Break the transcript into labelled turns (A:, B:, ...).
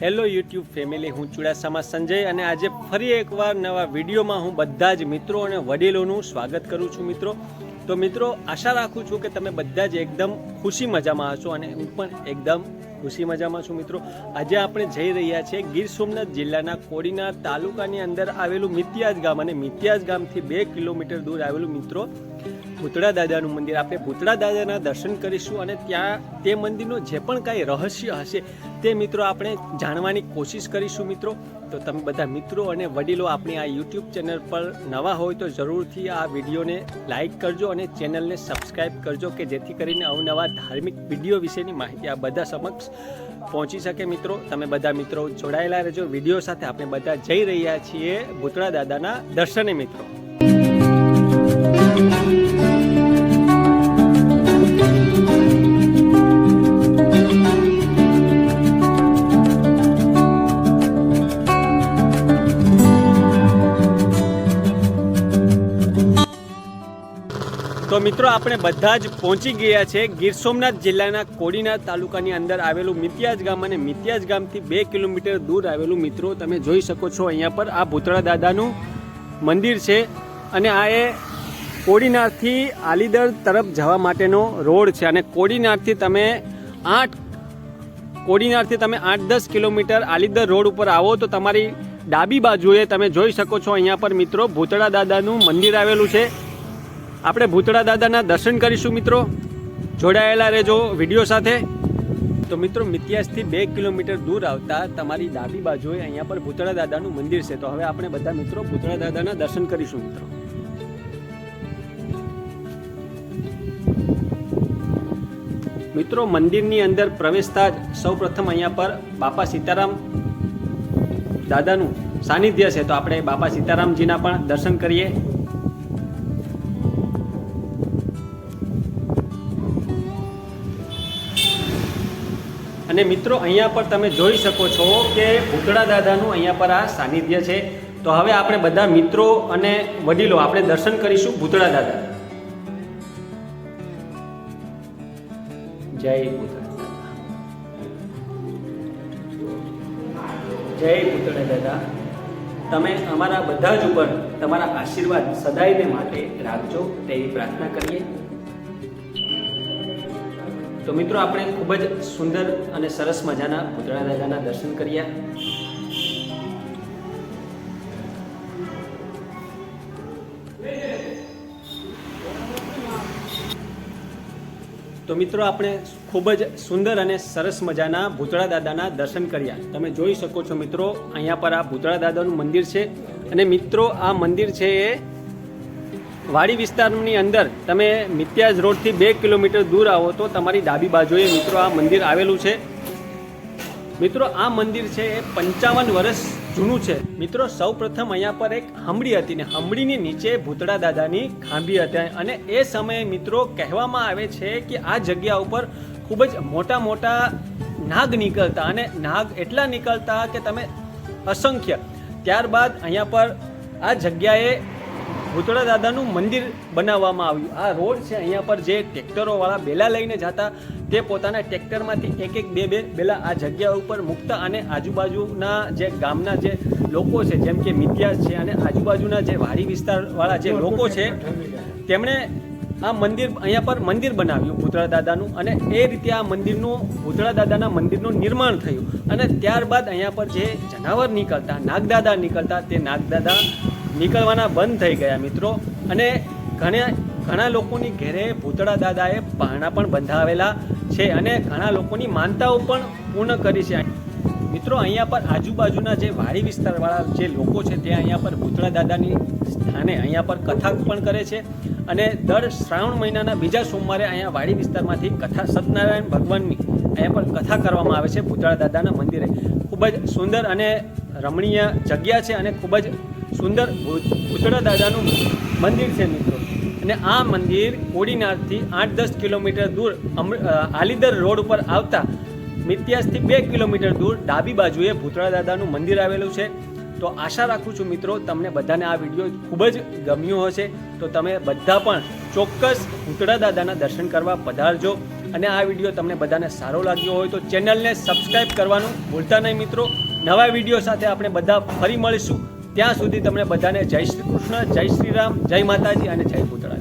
A: Hello YouTube family હું ચુડાસામાં સંજય અને આજે ફરી એકવાર નવા વિડીયોમાં હું બધા જ મિત્રો અને વડીલોનું સ્વાગત કરું છું મિત્રો. તો મિત્રો, આશા રાખું છું કે તમે બધા જ એકદમ ખુશી મજામાં હશો અને હું પણ એકદમ ખુશી મજામાં છું મિત્રો. આજે આપણે જઈ રહ્યા છીએ ગીર સોમનાથ જિલ્લાના કોડીનાર તાલુકાની અંદર આવેલું મિત્યાજ ગામ અને મિત્યાજ ગામથી બે કિલોમીટર દૂર આવેલું મિત્રો ભૂતળા દાદાનું મંદિર. આપણે ભૂતળા દાદાના દર્શન કરીશું અને ત્યાં તે મંદિરનું જે પણ કાંઈ રહસ્ય હશે તે મિત્રો આપણે જાણવાની કોશિશ કરીશું મિત્રો. તો તમે બધા મિત્રો અને વડીલો આપણી આ યુટ્યુબ ચેનલ પર નવા હોય તો જરૂરથી આ વિડીયોને લાઇક કરજો અને ચેનલને સબસ્ક્રાઈબ કરજો કે જેથી કરીને અવનવા ધાર્મિક વીડિયો વિશેની માહિતી આ બધા સમક્ષ પહોંચી શકે મિત્રો. તમે બધા મિત્રો જોડાયેલા રહેજો. વીડિયો સાથે આપણે બધા જઈ રહ્યા છીએ ભૂતળા દાદાના દર્શને મિત્રો. તો મિત્રો, આપણે બધા જ પહોંચી ગયા છે ગીર સોમનાથ જિલ્લાના કોડીનાર તાલુકાની અંદર આવેલું મિત્યાજ ગામ અને મિત્યાજ ગામથી બે કિલોમીટર દૂર આવેલું મિત્રો, તમે જોઈ શકો છો અહીંયા પર. આ ભૂતળા દાદાનું મંદિર છે અને આ એ કોડીનારથી આલીદર તરફ જવા માટેનો રોડ છે અને કોડીનારથી તમે આઠ કોડીનારથી તમે આઠ દસ કિલોમીટર આલીદર રોડ ઉપર આવો તો તમારી ડાબી બાજુએ તમે જોઈ શકો છો અહીંયા પર મિત્રો, ભૂતળા દાદાનું મંદિર આવેલું છે. આપણે ભૂતળા દાદાના દર્શન કરીશું, મિત્રો. જોડાયેલા રહેજો વીડિયો સાથે. તો મિત્રો મિત્યાસથી બે કિલોમીટર દૂર આવતા તમારી ડાબી બાજુએ અહીંયા પર ભૂતળા દાદાનું મંદિર છે. તો હવે આપણે બધા મિત્રો ભૂતળા દાદાના દર્શન કરીશું, મિત્રો. મિત્રો, મંદિરની અંદર પ્રવેશતા જ સૌ પ્રથમ અહીંયા પર બાપા સીતારામ દાદાનું સાનિધ્ય છે. તો આપણે બાપા સીતારામજીના પણ દર્શન કરીએ. અને મિત્રો, અહીંયા પર તમે જોઈ શકો છો કે ભૂતળા દાદાનું અહીંયા પર આ સાનિધ્ય છે. તો હવે આપણે બધા મિત્રો અને વડીલો, આપણે દર્શન કરીશું ભૂતળા દાદા. જય ભૂતળા જય ભૂતળા દાદા. તમે અમારા બધા જ ઉપર તમારા આશીર્વાદ સદાયને માટે રાખજો, તેવી પ્રાર્થના કરીએ. તો મિત્રો, આપણે ખૂબ જ સુંદર અને સરસ મજાના ભૂતળા દાદાના દર્શન કર્યા. તો મિત્રો, આપણે ખૂબ જ સુંદર અને સરસ મજાના ભૂતળા દાદાના દર્શન કર્યા. તમે જોઈ શકો છો મિત્રો, અહીંયા પર આ ભૂતળા દાદાનું મંદિર છે. અને મિત્રો, આ મંદિર છે એ વાડી વિસ્તારની અંદર તમે મિત્યાજ રોડથી બે કિલોમીટર દૂર આવો તો તમારી ડાબી બાજુએ મિત્રો આ મંદિર આવેલું છે. મિત્રો, આ મંદિર છે એ પંચાવન વર્ષ જૂનું છે. મિત્રો સૌ પ્રથમ અહીંયા પર એક હમડી હતી ને હમડીની નીચે ભૂતળા દાદાની ખાંભી હતી. અને એ સમયે મિત્રો કહેવામાં આવે છે કે આ જગ્યા ઉપર ખૂબ જ મોટા મોટા નાગ નીકળતા અને નાગ એટલા નીકળતા કે તમે અસંખ્ય. ત્યારબાદ અહીંયા પર આ જગ્યાએ ભૂતળા દાદાનું મંદિર બનાવવામાં આવ્યું. આ રોડ છે અહીંયા પર જે ટ્રેક્ટરોવાળા બેલા લઈને જતા, તે પોતાના ટ્રેક્ટરમાંથી એક એક બે બે બેલા આ જગ્યા ઉપર મૂકતા અને આજુબાજુના જે ગામના જે લોકો છે, જેમ કે મિત્યાસ છે અને આજુબાજુના જે વાડી વિસ્તારવાળા જે લોકો છે, તેમણે આ મંદિર અહીંયા પર મંદિર બનાવ્યું ભૂતળા દાદાનું અને એ રીતે આ મંદિરનું, ભૂતળા દાદાના મંદિરનું નિર્માણ થયું. અને ત્યારબાદ અહીંયા પર જે જનાવર નીકળતા, નાગદાદા નીકળતા, તે નાગદાદા નીકળવાના બંધ થઈ ગયા મિત્રો. અને ઘણા ઘણા લોકોની ઘેરે ભૂતળા દાદાએ પહાણા પણ બંધાવેલા છે અને ઘણા લોકોની માનતાઓ પણ પૂર્ણ કરી છે. મિત્રો, અહીંયા પર આજુબાજુના જે વાડી વિસ્તારવાળા જે લોકો છે, તે અહીંયા પર ભૂતળા દાદાની સ્થાને અહીંયા પર કથા પણ કરે છે. અને દર શ્રાવણ મહિનાના બીજા સોમવારે અહીંયા વાડી વિસ્તારમાંથી કથા સત્યનારાયણ ભગવાનની અહીંયા પર કથા કરવામાં આવે છે ભૂતળા દાદાના મંદિરે. ખૂબ જ સુંદર અને રમણીય જગ્યા છે અને ખૂબ જ સુંદર ભૂતળા દાદાનું મંદિર છે મિત્રો. અને આ મંદિર કોડીનારથી આઠ દસ કિલોમીટર દૂર આલીદર રોડ ઉપર આવતા મિત્યાસથી બે કિલોમીટર દૂર ડાબી બાજુએ ભૂતળા દાદાનું મંદિર આવેલું છે. તો આશા રાખું છું મિત્રો, તમને બધાને આ વીડિયો ખૂબ જ ગમ્યો હશે. તો તમે બધા પણ ચોક્કસ ભૂતળા દાદાના દર્શન કરવા પધારજો. અને આ વીડિયો તમને બધાને સારો લાગ્યો હોય તો ચેનલને સબસ્ક્રાઈબ કરવાનું ભૂલતા નહીં મિત્રો. નવા વીડિયો સાથે આપણે બધા ફરી મળીશું. ત્યાં સુધી તમને બધાને જય શ્રી કૃષ્ણ, જય શ્રી રામ, જય માતાજી અને જય ભૂતળા.